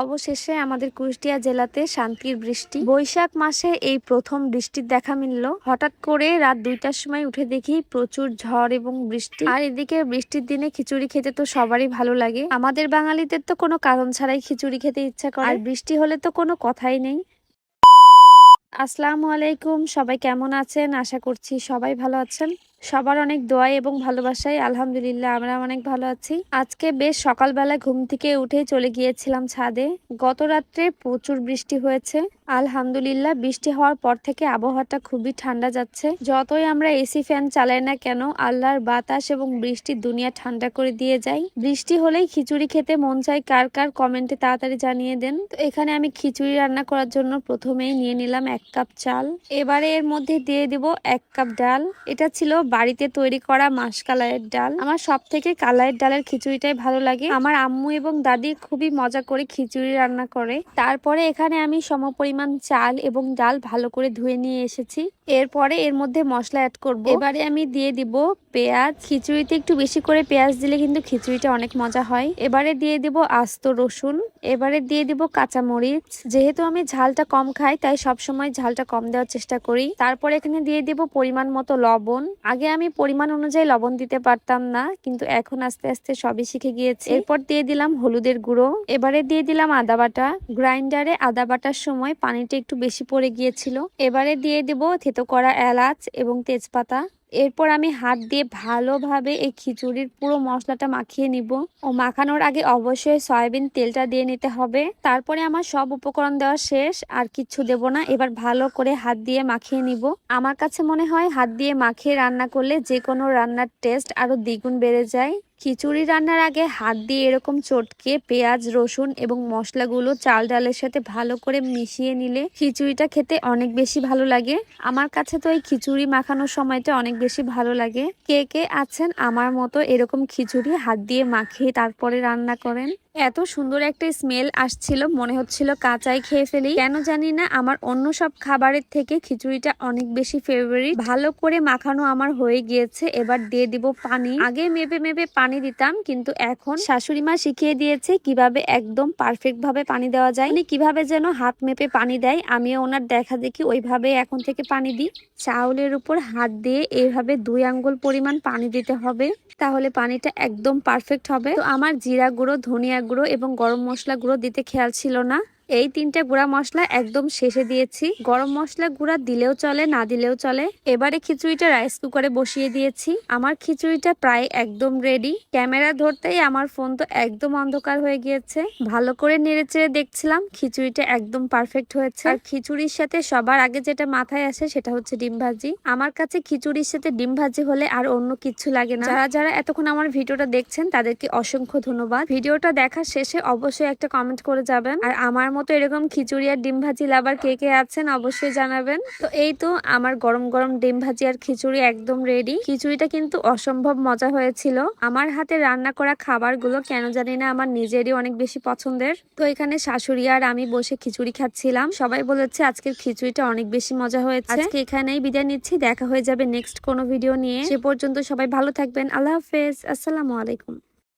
অবশেষে আমাদের কুষ্টিয়া জেলাতে শান্তির বৃষ্টি। বৈশাখ মাসে এই প্রথম বৃষ্টির দেখা মিলল। হঠাৎ করে রাত দুইটার সময় উঠে দেখি প্রচুর ঝড় এবং বৃষ্টি। আর এদিকে বৃষ্টির দিনে খিচুড়ি খেতে তো সবারই ভালো লাগে। আমাদের বাঙালিদের তো কোনো কারণ ছাড়াই খিচুড়ি খেতে ইচ্ছা করে। আর বৃষ্টি হলে তো কোনো কথাই নেই। আসসালামু আলাইকুম, সবাই কেমন আছেন? আশা করছি সবাই ভালো আছেন। সবার অনেক দোয়াই এবং ভালোবাসাই। আলহামদুলিল্লাহ আমরা অনেক ভালো আছি। আজকে বেশ সকালবেলা ঘুম থেকে উঠে চলে গিয়েছিলাম ছাদে। গত রাত্রে প্রচুর বৃষ্টি হয়েছে। আলহামদুলিল্লাহ, বৃষ্টি হওয়ার পর থেকে আবহাওয়াটা খুবই ঠান্ডা যাচ্ছে। যতই আমরা এসি ফ্যান চালাই না কেন, আল্লাহর বাতাস এবং বৃষ্টির দুনিয়া ঠান্ডা করে দিয়ে যায়। বৃষ্টি হলেই খিচুড়ি খেতে মন চায়, কার কার কমেন্টে তাড়াতাড়ি জানিয়ে দেন। তো এখানে আমি খিচুড়ি রান্না করার জন্য প্রথমেই নিয়ে নিলাম এক কাপ চাল। এবারে এর মধ্যে দিয়ে দিব এক কাপ ডাল। এটা ছিল বাড়িতে তৈরি করা মাস কালারের ডাল। আমার সব থেকে কালারের ডালের খিচুড়িটাই ভালো লাগে। আমার আম্মু এবং দাদি খুবই মজা করে খিচুড়ি রান্না করে। তারপরে এখানে আমি সমপরিমাণ চাল এবং ডাল ভালো করে ধুয়ে নিয়ে এসেছি। এরপরে এর মধ্যে মশলা অ্যাড করব। এবারে আমি দিয়ে দিব পেঁয়াজ। খিচুড়িতে একটু বেশি করে পেঁয়াজ দিলে কিন্তু খিচুড়িটা অনেক মজা হয়। এবারে দিয়ে দিব আস্ত রসুন। এবারে দিয়ে দিব কাঁচামরিচ। যেহেতু আমি ঝালটা কম খাই, তাই সবসময় ঝালটা কম দেওয়ার চেষ্টা করি। তারপরে এখানে দিয়ে দিব পরিমাণ মতো লবণ। আগে আমি পরিমাণ অনুযায়ী লবণ দিতে পারতাম না, কিন্তু এখন আস্তে আস্তে সবই শিখে গিয়েছি। এরপর দিয়ে দিলাম হলুদের গুঁড়ো। এবারে দিয়ে দিলাম আদা বাটা। গ্রাইন্ডারে আদা বাটার সময় পানিটা একটু বেশি পড়ে গিয়েছিল। এবারে দিয়ে দিব থেতো করা এলাচ এবং তেজপাতা। এরপর আমি হাত দিয়ে ভালোভাবে এই খিচুড়ির পুরো মশলাটা মাখিয়ে নিব। ও মাখানোর আগে অবশ্যই সয়াবিন তেলটা দিয়ে নিতে হবে। তারপরে আমার সব উপকরণ দেওয়া শেষ, আর কিচ্ছু দেব না। এবার ভালো করে হাত দিয়ে মাখিয়ে নিব। আমার কাছে মনে হয় হাত দিয়ে মাখিয়ে রান্না করলে যে কোনো রান্নার টেস্ট আরও দ্বিগুণ বেড়ে যায়। খিচুড়ি রান্নার আগে হাত দিয়ে এরকম চটকে পেঁয়াজ, রসুন এবং মশলাগুলো চাল ডালের সাথে ভালো করে মিশিয়ে নিলে খিচুড়িটা খেতে অনেক বেশি ভালো লাগে। আমার কাছে তো এই খিচুড়ি মাখানোর সময়টা অনেক বেশি ভালো লাগে। কে কে আছেন আমার মতো এরকম খিচুড়ি হাত দিয়ে মাখিয়ে তারপরে রান্না করেন? এত সুন্দর একটা স্মেল আসছিল, মনে হচ্ছিল কাঁচাই খেয়ে ফেলি। কেন জানি না, আমার অন্য সব খাবারের থেকে খিচুড়িটা অনেক বেশি ফেভারিট ভালো করে মাখানো আমার হয়ে গিয়েছে, এবার দিয়ে দিব পানি। আগে মেপে মেপে পানি দিতাম, কিন্তু এখন শাশুড়ি মা শিখিয়ে দিয়েছে কীভাবে একদম পারফেক্ট ভাবে পানি দেওয়া যায়। কীভাবে যেন হাত মেপে পানি দেয়, আমিও ওনার দেখা দেখি ওইভাবে এখন থেকে পানি দিই। চাউলের উপর হাত দিয়ে এইভাবে দুই আঙ্গুল পরিমাণ পানি দিতে হবে, তাহলে পানিটা একদম পারফেক্ট হবে। তো আমার জিরা গুঁড়ো, ধনিয়া গুঁড়ো এবং গরম মশলা গুঁড়ো দিতে খেয়াল ছিল না। এই তিনটে গুঁড়া মশলা একদম শেষে দিয়েছি। গরম মশলা গুঁড়া দিলেও চলে, না দিলেও চলে। এবারে খিচুড়িটা রাইস কুকারে বসিয়ে দিয়েছি। আমার খিচুড়িটা প্রায় একদম রেডি ক্যামেরা ধরতেই আমার ফোন তো একদম অন্ধকার হয়ে গিয়েছে। ভালো করে নেড়েচেড়ে দেখছিলাম, খিচুড়িটা একদম পারফেক্ট হয়েছে। আর খিচুড়ির সাথে সবার আগে যেটা মাথায় আসে সেটা হচ্ছে ডিম ভাজি। আমার কাছে খিচুড়ির সাথে ডিম ভাজি হলে আর অন্য কিছু লাগে না। যারা যারা এতক্ষণ আমার ভিডিওটা দেখছেন, তাদেরকে অসংখ্য ধন্যবাদ। ভিডিওটা দেখার শেষে অবশ্যই একটা কমেন্ট করে যাবেন। আর আমার মতো এরকম খিচুড়ি আর ডিম ভাজি লাভার কে কে আছেন অবশ্যই জানাবেন। তো এই তো আমার গরম গরম ডিম ভাজি আর খিচুড়ি একদম রেডি খিচুড়িটা কিন্তু অসম্ভব মজা হয়েছিল। আমার হাতে রান্না করা খাবারগুলো কেন জানি না আমার নিজেরই অনেক বেশি পছন্দের। তো এখানে শাশুড়ি আর আমি বসে খিচুড়ি খাচ্ছিলাম। সবাই বলেছে আজকের খিচুড়িটা অনেক বেশি মজা হয়েছে। আজকে এখানেই বিদায় নিচ্ছি। দেখা হয়ে যাবে নেক্সট কোনো ভিডিও নিয়ে। সে পর্যন্ত সবাই ভালো থাকবেন। আল্লাহ হাফেজ। আসসালামু আলাইকুম।